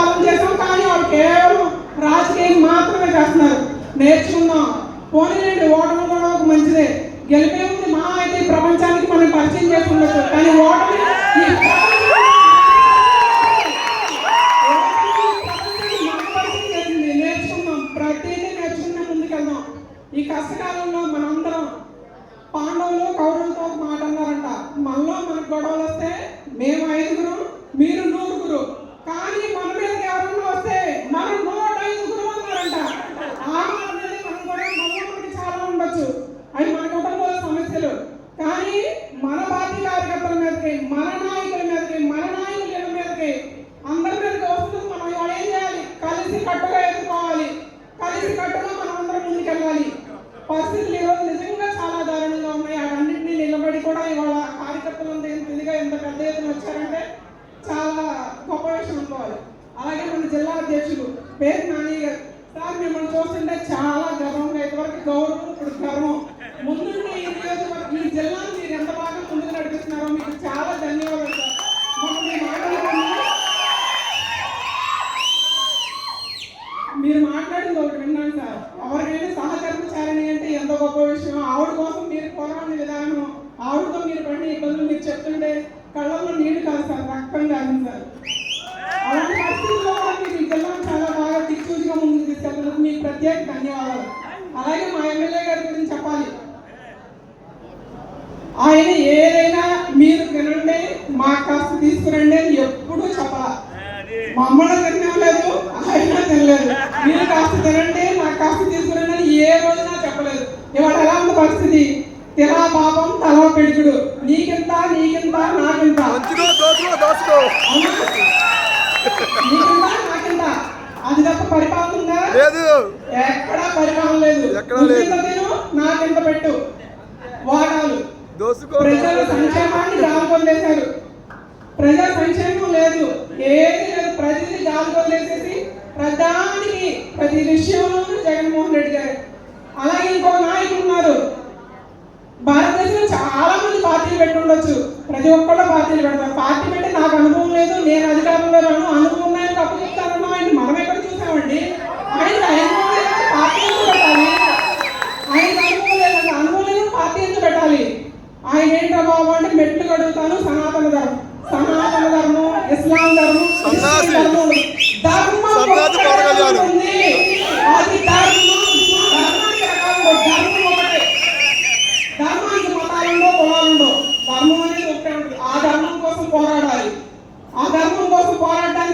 పాలన చేసాం కానీ వాళ్ళు కేవలం రాజకీయం మాత్రమే చేస్తున్నారు. నేర్చుకుందాం. పోనీలేండి ఓటమి కూడా ఒక మంచిదే. గెలిపే ఉంది మా అయితే ప్రపంచానికి మనం పరిచయం చేసి కానీ ఓటమి ఈ నేర్చుకుందాం. ప్రతిదీ నేర్చుకునే ముందుకెళ్దాం. ఈ కష్టకాలంలో మనందరం పాండవులు కౌరవులతో మాట అన్నారంట. మనలో మనకు గొడవలు వస్తే మేము ఐదుగురు మీరు నూరుగురు కానీ మన మీదకి ఎవరన్నా వస్తే మనం నూట ఐదుగురు అన్నారంట ఆ మాట మీద మనం కూడా మనలో మనకి చాలా ఉండొచ్చు అవి మన కుటుంబంలో సమస్యలు కానీ మన పార్టీ కార్యకర్తల మీదకి మన నాయకుల మీదకి మన నాయకుల మీదకి అందరి మీదకి వస్తుంది మనం ఇవాళ ఏం చేయాలి కలిసి కట్టుగా ఎదుర్కోవాలి కలిసి కట్టుగా మనం అందరం ముందుకెళ్ళాలి పరిస్థితులు ఈరోజు నిజంగా చాలా దారుణంగా ఉన్నాయి అవన్నింటినీ నిలబడి కూడా ఇవాళ కార్యకర్తలు ఎంత ఇదిగా ఎంత పెద్ద ఎత్తున వచ్చారంటే చాలా గొప్ప విషయం అనుకోవాలి అలాగే మన జిల్లా అధ్యక్షులు. పేరు నాని గారు. సార్ మిమ్మల్ని చూస్తుంటే చాలా గర్వంగా ఇదివరకు గౌరవం ఇప్పుడు గర్వం ముందు ఈ నియోజకవర్గం జిల్లాను మీరు ఎంత బాగా ముందుకు నడిపిస్తున్నారో మీకు చాలా ధన్యవాదాలు సార్. మొన్న మీ మీరు మాట్లాడింది ఒకటి విన్నాను సార్. ఎవరికైనా సహకరించాలని అంటే ఎంత గొప్ప విషయం. ఆవిడ కోసం మీరు పోరాడిన విధానం ఆవిడతో మీరు పడిన ఇబ్బందులు మీరు చెప్తుంటే కళ్ళల్లో నీళ్ళు కాదు సార్. రక్తం కాదు సార్. ప్రత్యేక ధన్యవాదాలు. అలాగే మా ఎమ్మెల్యే గారి గురించి చెప్పాలి. ఆయన ఏదైనా మీరు తినండి మా కాస్త తీసుకురండి అని ఎప్పుడూ చెప్పాలి. మమ్మల్ని తినలేదు ఆయన తినలేదు. మీరు కాస్త తినండి నాకు కాస్త తీసుకురండి అని ఏ రోజున చెప్పలేదు. ఇవాళ ఎలా ఉంది పరిస్థితి? తినా పాపం తలా పెడుకుడు నీకింత నీకింత నాకింత? నీకింత నాకింత. అది తప్ప పరిపాలన లేదు. ఎక్కడా పరిపాలన లేదు. ఎక్కడా లేదు. తిను నాకింత పెట్టు? వాటాలు. దోసుకో. ప్రజల సంక్షేమాన్ని గాలి వదిలేశారు ప్రజా సంక్షేమం లేదు. ఏది లేదు. ప్రతిదీ గాలి వదిలేసేసి ప్రధానికి ప్రతి విషయంలోనూ జగన్మోహన్ రెడ్డి గారు. అలాగే ఇంకో నాయకుడు ఉన్నారు. భారతదేశంలో చాలా మంది పార్టీలు పెట్టి ఉండొచ్చు. ప్రతి ఒక్కళ్ళు పార్టీలు పెడతారు. పార్టీ పెట్టి నాకు అనుభవం లేదు. నేను అధికారంలో రాను అనుభవం ఉన్నాయని తప్పు చెప్తారన్నా ఆయన మనం ఎక్కడ చూసామండి ఆయన అనుభవం లేదంటే పార్టీ ఎందుకు పెట్టాలి ఆయన అనుభవం లేదంటే అనుభవం లేని పార్టీ ఎందుకు పెట్టాలి ఆయన ఏంటో బాబు అంటే మెట్లు కడుగుతాను సనాతన ధర్మం సనాతన ధర్మం ఇస్లాం ధర్మం. ధర్మం. ఉంది. అది ధర్మానికి అనేది ఒకటే ఉంటుంది ఆ ధర్మం కోసం పోరాడాలి ఆ ధర్మం కోసం పోరాడాలి